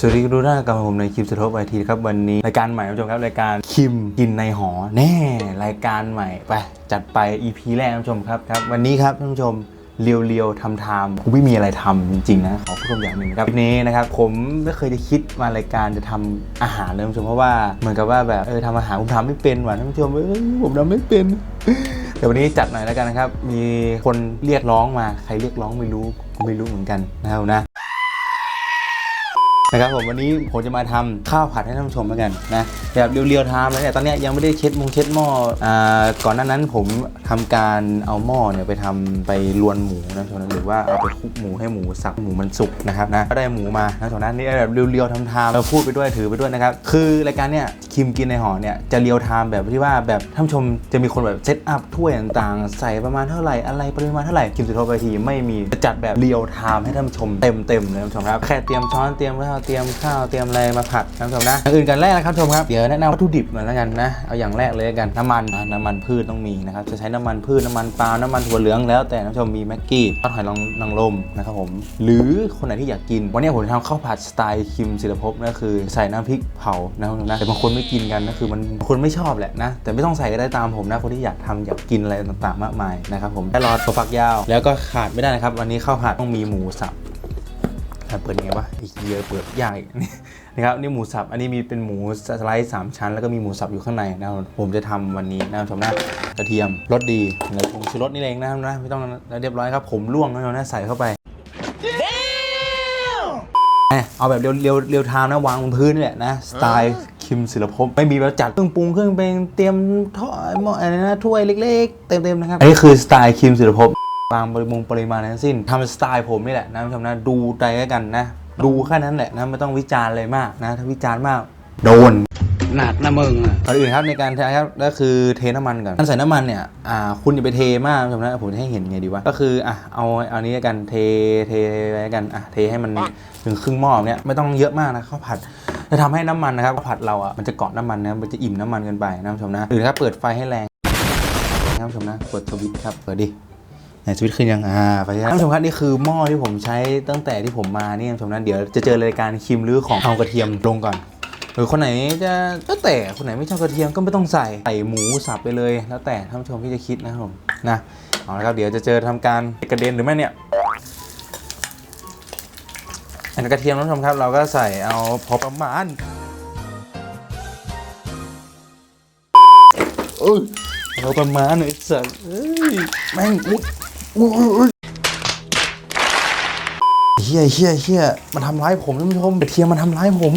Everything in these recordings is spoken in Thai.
สวัสดีทุกท่านกลับมาผมในคลิปสะทบไอทีครับ วันนี้รายการใหม่ท่านผู้ชมครับ รายการคิมกินในหอแน่รายการใหม่ไปจัดไป EP แรกท่านผู้ชมครับครับ วันนี้ครับท่านผู้ชมเรียวๆทำไทม์ผมไม่มีอะไรทำจริงๆนะขอพูดอย่างหนึ่งครับคลิปนี้นะครับผมไม่เคยจะคิดมารายการจะทำอาหารเลยท่านผู้ชมเพราะว่าเหมือนกับว่าแบบเออทำอาหารผมทำไม่เป็นว่ะท่านผู้ชมเอ้ยผมทำไม่เป็นเดี๋ยววันนี้จัดหน่อยแล้วกันนะครับ มีคนเรียกร้องมา ใครเรียกร้องไม่รู้ ไม่รู้เหมือนกันนะครับนะ นะครับผมวันนี้ผมจะมาทำข้าวผัดให้ท่านผู้ชมแล้วกันนะแบบเรียวๆทำเลยเนี่ยตอนนี้ยังไม่ได้เช็ดมงเช็ดหม้ออ่าก่อนหน้านั้นผมทำการเอาหม้อเนี่ยไปทำไปลวนหมูนะท่านผู้ชมนะหรือว่าเอาไปคลุกหมูให้หมูสับหมูมันสุกนะครับนะก็ได้หมูมานะท่านผู้ชมนนี่แบบเรียวๆทำทามเราพูดไปด้วยถือไปด้วยนะครับคือรายการเนี่ยคิมกินในหอเนี่ยจะเรียวไทม์แบบที่ว่าแบบท่านผู้ชมจะมีคนแบบเซตอัพถ้วยต่างๆ ใส่ประมาณเท่าไหร่อะไรปริมาณเท่าไหร่คิมสุดโทไปทีไม่มีจัดแบบเรียวไทม์ให้ท่านผู้ชมเต็มๆเลยท่านผู้ชมครับแค่เตรียมช้อนเตรียมข้วเตรียมข้าวเตรียมอะไรมาผัดท่านผู้ชมนะอย่างอื่นกันแรกนะครับท่านผู้ชมครับเดี๋ยวแนะนำวัตถุดิบมาแล้วกันนะเอาอย่างแรกเลยแล้วกันน้ำมันนะน้ำมันพืชต้องมีนะครับจะใช้น้ำมันพืชน้ำมันปาล์มน้ำมันถั่วเหลืองแล้วแต่ท่านผู้ชมมีแม็กกี้ทอดหอยนางรมนะครับผมหรือคนไหนที่อยากกิน วันนี้ผมจะทำข้าวผัดสไตล์คิมศิลภพนั่นคือใส่น้ำพริกเผานะครับผมนะแต่บางคนไม่กินกันนะคือมันคนไม่ชอบแหละนะแต่ไม่ต้องใส่ก็ได้ตามผมนะคนที่อยากทำอยากกินอะไรต่างๆ มากมายนะครับผมแครอทถั่วฝักยาว แล้วก็ขาดไม่ได้นะครับวันนี้ข้าวผัดต้องมีหมูสับ เปิดยังไงวะอีกเยอะเปิดยากอีกนะครับนี่หมูสับ อันนี้มีเป็นหมูสไลด์สามชั้น แล้วก็มีหมูสับอยู่ข้างในนะครับผมจะทำวันนี้นะครับชมนะกระเทียมรสดีแล้วผงชูรสนี่เองนะครับนะไม่ต้องเรียบร้อยครับ ผมล่วงนะครับนะใส่เข้าไปแหมเอาแบบเรียวเรียวเรียวไทม์นะวางบนพื้นนี่แหละนะสไตล์คิมศิลภพไม่มีแบบจัดเครื่องปรุงเครื่องเป็นเตรียมท่อหม้ออะไรนะถ้วยเล็ก ๆ เต็มๆนะครับอันนี้คือสไตล์คิมศิลภพ บางปริมงปริมาณทั้งสิ้นทำสไตล์ผมนี่แหละนะท่านผู้ชมนะดูใจกันนะ ดูแค่นั้นแหละนะไม่ต้องวิจารณ์อะไรมากนะ ถ้าวิจารณ์มากโดนหนักนะมึงอะก่อนอื่นครับในการใช้ครับก็คือเทน้ำมันก่อนการใส่น้ำมันเนี่ยอ่าคุณอย่าไปเทมากท่านผู้ชมนะผมให้เห็นไงดีวะก็คืออะเอาเอานี้กันเทเทไปแล้กันอะเทให้มันถึงครึ่งหม้อเนี่ยไม่ต้องเยอะมากนะข้าวผัดจะทำให้น้ำมันนะครับข้าวผัดเราอะมันจะเกาะน้ำมันนะมันจะอิ่มน้ำมันกินไปนะท่านผู้ชมนะหรือถ้าเปิดไฟให้แรงนะท่านผู้ชมนะกดสวิตช์ครับเปิดดิ ไหนสวิตช์ขึ้นยังอ่าไปแล้วท่านผู้ชมครับนี่คือหม้อที่ผมใช้ตั้งแต่ที่ผมมานี่ท่านผู้ชมนะเดี๋ยวจะเจอรายการคิมหรือของเอากระเทียมลงก่อนหรือคนไหนจะแล้วแต่คนไหนไม่ชอบกระเทียมก็ไม่ต้องใส่ใส่หมูสับไปเลย แล้วแต่ท่านผู้ชมที่จะคิดนะครับผมนะเอาละครับเดี๋ยวจะเจอทำการกระเด็นหรือไม่เนี่ยอันนกระเทียมท่านผู้ชมครับ เราก็ใส่เอาพอประมาณเอ้ยเอาประมาณหน่อยสัตว์เอ้ยแม่งอุ๊ยอุ๊ยอุ๊ยอุ๊ย เฮียเฮียเฮียมันทำร้ายผมท่านผู้ชมเทียมมันทำร้ายผม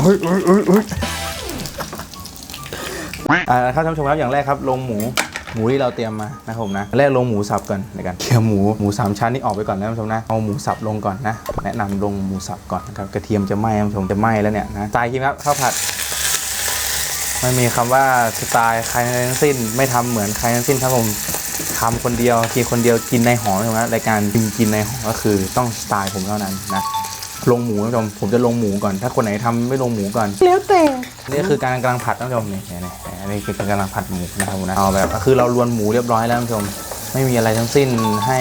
เฮ้ยเฮ้ยเฮ้ยอ่าครับท่านผู้ชมครับอย่างแรกครับลงหมูหมูที่เราเตรียมมานะครับผมนะแรกลงหมูสับก่อนในการเคี่ยวหมูหมูสามชั้นนี่ออกไปก่อนนะท่านผู้ชมนะเอาหมูสับลงก่อนนะ แนะนำลงหมูสับก่อนนะครับกระเทียมจะไหม้ท่านผู้ชมจะไหม้แล้วเนี่ยนะสไตล์คิมครับข้าวผัด ไม่มีคำว่าสไตล์ใครทั้งสิ้น ไม่ทำเหมือนใครทั้งสิ้นครับผมทำคนเดียวกินคนเดียวกินในหอนะรายการกินกินในหอก็คือต้องสไตล์ผมเท่านั้นนะลงหมูท่านผู้ชมผมจะลงหมูก่อน ถ้าคนไหนทำไม่ลงหมูก่อนแล้วแต่นี่คือการกำลังผัดท่านผู้ชมนี่นี่อันนี้คือการกำลังผัดหมูนะครับผมนะเอาแบบคือเราลวนหมูเรียบร้อยแล้วท่านผู้ชมไม่มีอะไรทั้งสิ้นให้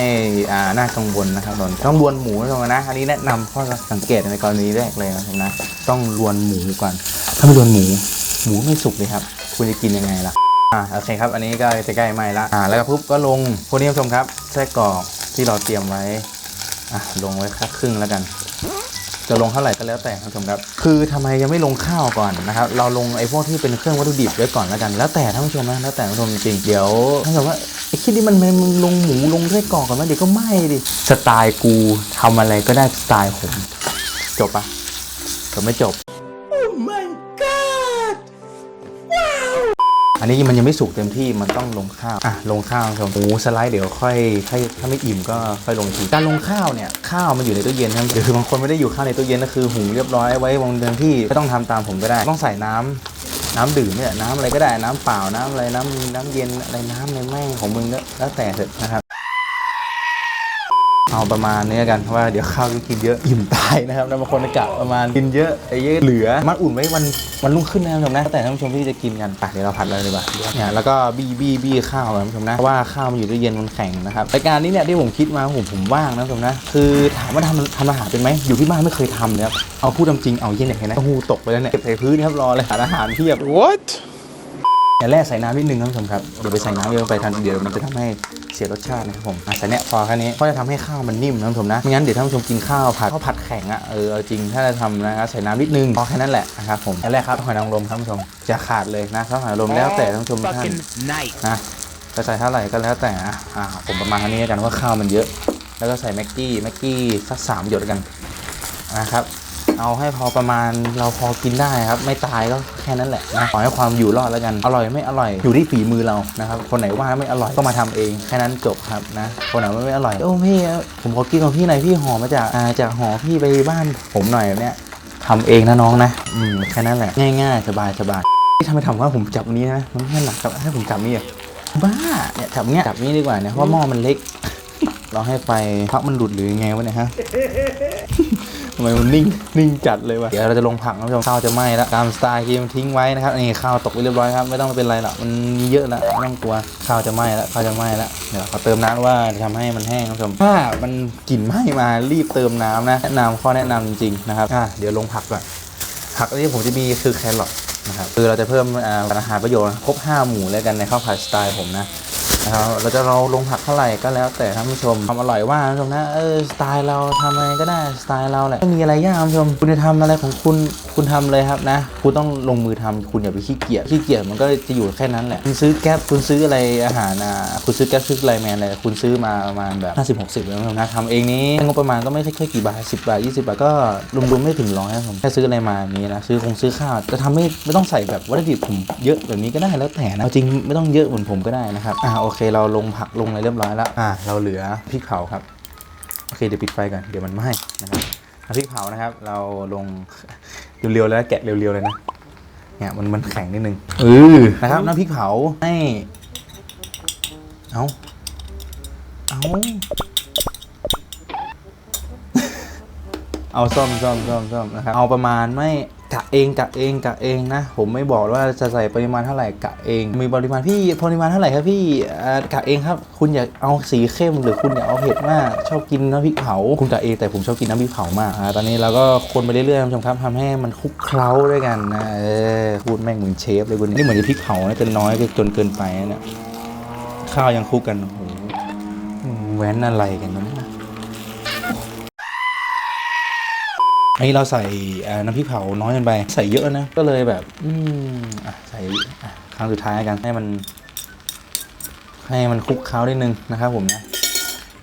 อ่าน่ากังวลนะครับนนต้องลวนหมูท่านผู้ชมนะอันนี้แนะนำข้อสังเกตในกรณีแรกเลยนะครับนะต้องลวนหมูก่อนถ้าไม่ลวนหมู หมูไม่สุกเลยครับ คุณจะกินยังไงล่ะอ่าโอเคครับ อันนี้ก็จะใกล้ไหม้ละอ่าแล้วก็ปุ๊บก็ลงพวกนี้ท่านผู้ชมครับไส้กรอกที่เราเตรียมไว้อะลงไว้ค่ครึ่งแล้วกัน จะลงเท่าไหร่ก็แล้วแต่ท่านผู้ชมครับ คือทำไมยังไม่ลงข้าวก่อนนะครับ เราลงไอ้พวกที่เป็นเครื่องวัตถุดิบไว้ก่อนแล้วกัน แล้วแต่ท่านผู้ชมนะแล้วแต่ท่านผู้ชมจริงเดี๋ยวท่านผู้ชมว่าไอ้คิดนี่มันมันมันลงหมูลงไส้กรอกก่อนว่าเดี๋ยวก็ไหม้ดิสไตล์กูทำอะไรก็ได้สไตล์ผมจบปะจบไม่จบ อันนี้มันยังไม่สุกเต็มที่มันต้องลงข้าวอะลงข้าวครับหมูสไลด์เดี๋ยวค่อยค่อยถ้าไม่อิ่มก็ค่อยลงอีกทีการลงข้าวเนี่ยข้าวมันอยู่ในตู้เย็นครับเดี๋ยวคือบางคนไม่ได้อยู่ข้าวในตู้เย็นก็คือหุงเรียบร้อยไว้วางเดินที่ไม่ต้องทำตามผมก็ได้ ต้องใส่น้ำน้ำดื่มเนี่ยน้ำอะไรก็ได้น้ำเปล่าน้ำอะไรน้ำน้ำเย็นอะไรน้ำในแม่งของมึงก็แล้วแต่เถอะนะครับ เอาประมาณนี้กันเพราะว่าเดี๋ยวข้าวก็กินเยอะอิ่มตายนะครับแล้วบางคนกะประมาณกินเยอะไอ้เยอะเหลือมันอุ่นไว้วันวันรุ่งขึ้นนะครับผู้ชมนะแต่ท่านผู้ชมที่จะกินกันไปเดี๋ยวเราผัดเลยดีกว่าเนี่ยแล้วก็บี้บี้บี้ข้าวนะท่านผู้ชมนะเพราะว่าข้าวมันอยู่ตู้เย็นมันแข็งนะครับรายการนี้เนี่ยที่ผมคิดมาผมผมว่างนะท่านผู้ชมนะคือถามว่าทำทำอาหารเป็นไหมอยู่ที่บ้านไม่เคยทำเลยครับเอาพูดตามจริงเอาเย็นเนี่ยเห็นไหมหูตกไปแล้วเนี่ยเก็บใส่พื้นครับรอเลยหาอาหารเพียบ What? อย่าแร่ใส่น้ำนิดนึงนะท่านผู้ชมครับเดี๋ยวไปใส่น้ำเยอะไปทันเดี๋ยวมันจะทำให้เสียรสชาตินะครับผมอะใส่เนี่ยพอแค่นี้ก็จะทำให้ข้าวมันนิ่มนะท่านผู้ชมนะไม่งั้นเดี๋ยวท่านผู้ชมกินข้าวผัดข้าวผัดแข็งอะเออเอาจริงถ้าจะทำนะครับใส่น้ำนิดนึงพอแค่นั้นแหละนะครับผมอันแรกครับหอยนางรมครับท่านผู้ชมจะขาดเลยนะข้าวหอยนางรมแล้วแต่ท่านผู้ชมทุกท่าน night นะจะใส่เท่าไหร่ก็แล้วแต่อะอ่าผมประมาณเท่านี้แล้วกันเพราะว่าข้าวมันเยอะ แล้วก็ใส่แม็กกี้แม็กกี้สักสามหยดกันนะครับ เอาให้พอประมาณเราพอกินได้ครับ ไม่ตายก็แค่นั้นแหละนะขอให้ความอยู่รอดแล้วกันอร่อยไม่อร่อยอยู่ที่ฝีมือเรานะครับคนไหนว่าไม่อร่อยก็มาทำเองแค่นั้นจบครับนะคนไหนว่าไม่อร่อยโอ้พี่ผมขอกินของพี่หน่อยพี่หอมาจากาจากหอพี่ไปบ้านผมหน่อยแบบเนี้ยทำเองนะน้องนะอืมแค่นั้นแหละง่ายๆ สบายสบายที่ทำไมถามว่าผมจับอันนี้นะมันไม่หนักครับให้ผมจับนี่เหรอบ้าเนี่ยจับเนี้ยจับนี้ดีกว่าเนี่ยเพราะหม้อมันเล็ก เราให้ไฟพักมันหลุดหรือยังไงวะเนี่ยฮะ ไมมันนิ่งนิ่งจัดเลยวะเดี๋ยวเราจะลงผักนะผู้ชมข้าวจะไหม้แล้วตามสไตล์ที่มันทิ้งไว้นะครับนี่ข้าวตกไปเรียบร้อยครับไม่ต้องเป็นไรหรอกมันมีเยอะแล้วไม่ต้องกลัวข้าวจะไหม้แล้วข้าวจะไหม้แล้วเดี๋ยวขอเติมน้ำว่าจะทำให้มันแห้งนะผู้ชมถ้ามันกลิ่นไหม้มารีบเติมน้ำนะแนะนำข้อแนะนำจริงๆนะครับอะเดี๋ยวลงผักก่อนผักที่ผมจะมีคือแครอทนะครับคือเราจะเพิ่มอาอาหารประโยชน์ครบห้าหมู่แล้วกันในข้าวผัดสไตล์ผมนะ นะครับเราจะเราลงผักเท่าไหร่ก็แล้วแต่ท่านผู้ชมความอร่อยว่าท่านผู้ชมนะเออสไตล์เราทำอะไรก็ได้สไตล์เราแหละไม่มีอะไรยากท่านผู้ชม คุณจะทำอะไรของคุณคุณทำเลยครับนะ คุณต้องลงมือทำคุณอย่าไปขี้เกียจขี้เกียจมันก็จะอยู่แค่นั้นแหละคุณซื้อแก๊ปคุณซื้ออะไรอาหารอะคุณซื้อแก๊ปซื้อไลแมนอะไรคุณซื้อมาประมาณแบบ 50 60แล้วนะทำเองนี้งบประมาณก็ไม่ใช่แค่กี่บาท10 บาท 20 บาทก็รวมๆไม่ถึงร้อยครับผมแค่ซื้ออะไรมานี้นะซื้อคงซื้อข้าวจะทำไม่ไม่ต้องใส่แบบวัตถุดิบผมเยอะแบบนี้ก็ได้แล้วแต่นะจริงไม่ต้องเยอะเหมือนผมก็ได้นะครับอ่าโอเคเราลงผักลงอะไรเรียบร้อยแล้วอ่าเราเหลือพริกเผาครับโอเคเดี๋ยวปิดไฟก่อนเดี๋ยวมันไหม้นะครับเอาพริกเผานะครับ เราลงเรียวๆแล้วแกะเรียวๆเลยนะเนี่ยมันมันแข็งนิดนึงเออนะครับน้ำพริกเผาให้เอาเอาเอาซ่อมซ่อมซ่อมซ่อมนะครับเอาประมาณไม่ กะเองกะเองกะเองนะ ผมไม่บอกว่าจะใส่ปริมาณเท่าไหร่กะเอง มีปริมาณพี่ปริมาณเท่าไหร่ครับพี่กะเองครับ คุณอยากเอาสีเข้มหรือคุณอยากเอาเผ็ดมาก ชอบกินน้ำพริกเผาคุณกะเองแต่ผมชอบกินน้ำพริกเผามากอตอนนี้เราก็คนไปเรื่อยๆท่านผู้ชมครับทำให้มันคลุกเคล้าด้วยกันนะเออพูดแม่งเหมือนเชฟเลยคุณนี่เหมือนจะพริกเผานะจะน้อยจนเกินไปนี่ข้าวยังคลุกกันโอ้โหแว้นอะไรกันวะ นี่ยอันนี้เราใส่น้ำพริกเผาน้อยเกินไป ใส่เยอะนะ ก็เลยแบบ อืมอะใส่ครั้งสุดท้ายกันให้มัน ให้มันคลุกเคล้านิดนึงนะครับผมนะ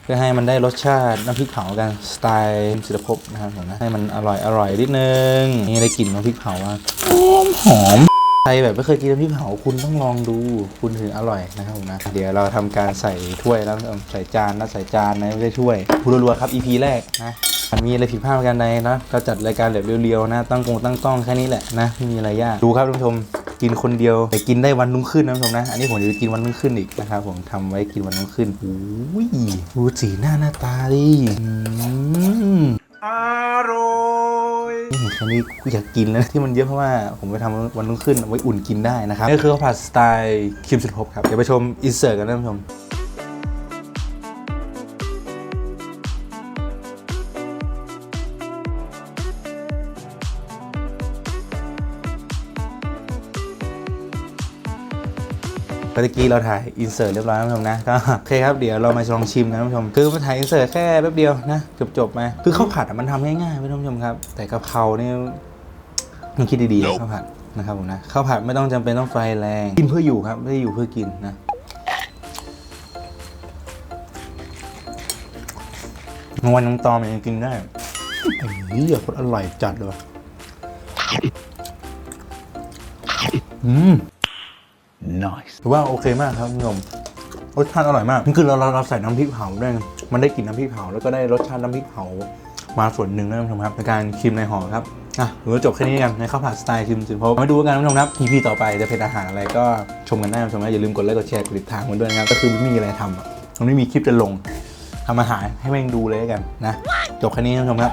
เพื่อให้มันได้รสชาติน้ำพริกเผากันสไตล์ศิลปภพนะครับผมนะให้มันอร่อยอร่อยนิดนึงนี่ได้กลิ่นน้ำพริกเผาว่าหอมหอมใครแบบไม่เคยกินน้ำพริกเผาคุณต้องลองดูคุณถึงอร่อยนะครับผมนะเดี๋ยวเราทำการใส่ถ้วยแล้วใส่จานนะใส่จานนะไม่ใช่ถ้วยพูดรัวๆครับ EP แรกนะ มันมีอะไรผิดพลาดกันใดนะก็จัดรายการแบบเรียวๆนะ ตั้งกงตั้งต้องแค่นี้แหละนะไม่มีอะไรยากดูครับท่านผู้ชมกินคนเดียวแต่กินได้วันรุ่งขึ้นนะท่านผู้ชมนะ อันนี้ผมจะกินวันรุ่งขึ้นอีกนะครับผมทำไว้กินวันรุ่งขึ้นโอ้ยดูสีหน้าหน้าตาดิอืมนี่เห็นแค่นี้กูอยากกินแล้วนะที่มันเยอะเพราะว่าผมไปทำวันรุ่งขึ้นเอาไว้อุ่นกินได้นะครับนี่คือข้าวผัดสไตล์คิมสุดภพครับเดี๋ยวไปชมอินเสิร์ตกันนะท่านผู้ชม เมื่อกี้เราถ่ายอินเสิร์ตเรียบร้อยแล้วท่านผู้ชมนะก็โอเคครับเดี๋ยวเรามาลองชิมกันท่านผู้ชมคือมาถ่ายอินเสิร์ตแค่แป๊บเดียวนะจบจบๆมาคือข้าวผัดอะมันทำง่ายๆไม่ต้องผู้ชมครับ แต่กะเพราเนี่ยต้องคิดดีๆนะข้าวผัดนะครับผมนะข้าวผัดไม่ต้องจำเป็นต้องไฟแรงกินเพื่ออยู่ครับไม่ได้อยู่เพื่อกินนะบางวันน้องตอมยังกินได้ไอ้เหี้ยคนอร่อยจัดเลยว่ะอืม Nice. ถือว่าโอเคมากครับคุณผู้ชมรสชาติอร่อยมากคือเราเราเราใส่น้ำพริกเผาด้วยมันได้กลิ่นน้ำพริกเผาแล้วก็ได้รสชาติน้ำพริกเผามาส่วนหนึ่งนะท่านผู้ชมครับในการชิมในห่อครับอะถือว่าจบแค่นี้กันในข้าวผัดสไตล์ชิมสิพบมาดูกันท่านผู้ชมครับ EP ต่อไปจะเป็นอาหารอะไรก็ชมกันได้ท่านผู้ชมนะอย่าลืมกดไลค์กดแชร์กดติดตามกันด้วยนะครับก็คือไม่มีอะไรทำอะมันไม่มีคลิปจะลงทำอาหารให้แม่งดูเลยกันนะจบแค่นี้ท่านผู้ชมครับ